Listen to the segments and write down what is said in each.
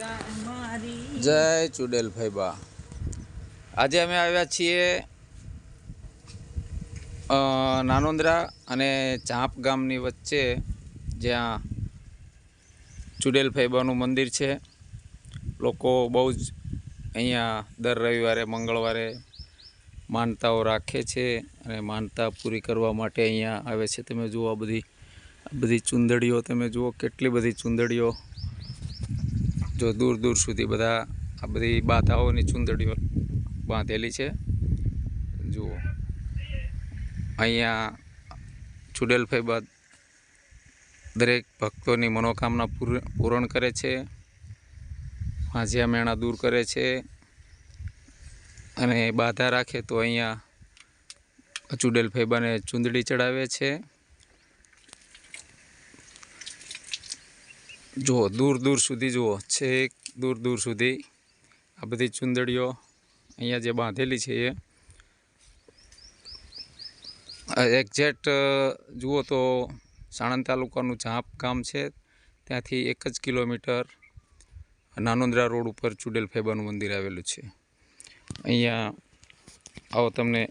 જય ચુડેલ ભાઈબા આજે અમે આવ્યા છીએ નાનોંદરા અને ચાંપ ગામની વચ્ચે, જ્યાં ચુડેલ ભાઈબાનું મંદિર છે. લોકો બહુ જ અહીંયા દર રવિવારે, મંગળવારે માનતાઓ રાખે છે અને માનતા પૂરી કરવા માટે અહીંયા આવે છે. તમે જુઓ બધી બધી ચુંદડીઓ, તમે જુઓ કેટલી બધી ચુંદડીઓ જો દૂર દૂર સુધી બધા આ બધી બાધાઓની ચુંદડીઓ બાંધેલી છે. જુઓ. અહીંયા ચુડેલ ફૈબા દરેક ભક્તોની મનોકામના પૂર- પૂરણ કરે છે. હાંજિયા મેણા દૂર કરે છે. અને બાધા રાખે તો અહીંયા ચુડેલ ફૈબાને ચુંદડી ચડાવે છે. જુઓ, દૂર દૂર સુધી જુઓ, છેક દૂર દૂર સુધી આ બધી ચુંદડીઓ અહીંયા જે બાંધેલી છે એ. એક્ઝેક્ટ જુઓ તો સાણંદ તાલુકાનું ઝાંપ ગામ છે. ત્યાંથી એક જ કિલોમીટર નાનોંદરા રોડ ઉપર ચુડેલ ફેબાનું મંદિર આવેલું છે. અહીંયા આવો તમને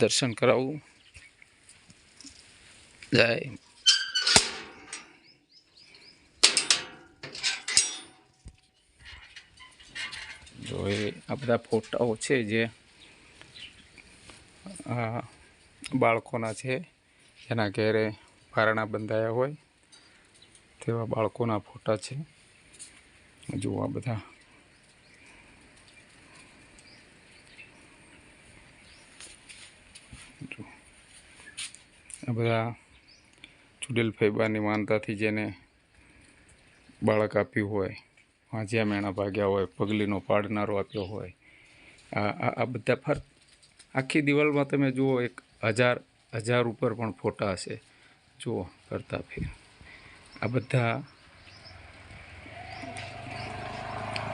દર્શન કરાવું. જય જો એ આ બધા ફોટાઓ છે જે બાળકોના છે. જેના ઘેરે પારણા બંધાયા હોય તેવા બાળકોના ફોટા છે. જુઓ બધા. આ બધા ચુડેલ ફૈબાની માનતાથી જેને બાળક આપ્યું હોય. વાંજિયા મેણા ભાગ્યા હોય, પગલીનો પાડનારો આપ્યો હોય. આ આ બધા ફર, આખી દિવાલમાં તમે જુઓ, એક હજાર હજાર ઉપર પણ ફોટા હશે. જુઓ કરતા ફેર આ બધા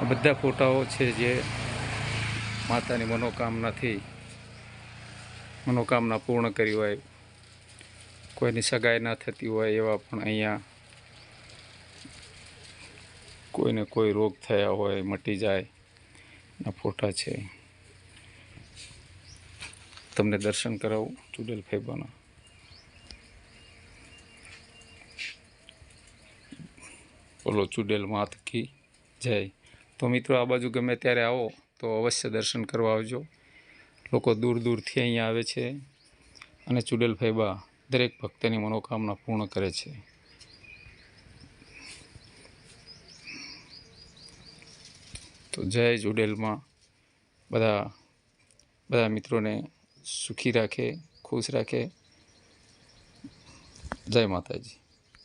આ બધા ફોટાઓ છે જે માતાની મનોકામનાથી, મનોકામના પૂર્ણ કરી હોય. કોઈની સગાઈ ના થતી હોય એવા પણ અહીંયા કોઈને કોઈ રોગ થયા હોય, મટી જાય ના ફોટા છે. તમને દર્શન કરાવું, ચુડેલ ફેબાના. બોલો, ચુડેલ માત કી જય. તો મિત્રો, આ બાજુ ગમે ત્યારે આવો, તો અવશ્ય દર્શન કરવા આવજો. લોકો દૂર દૂરથી અહીંયા આવે છે અને ચુડેલ ફેબા દરેક ભક્તની મનોકામના પૂર્ણ કરે છે. તો જય જુડેલમાં બધા બધા મિત્રોને સુખી રાખે ખુશ રાખે. જય માતાજી.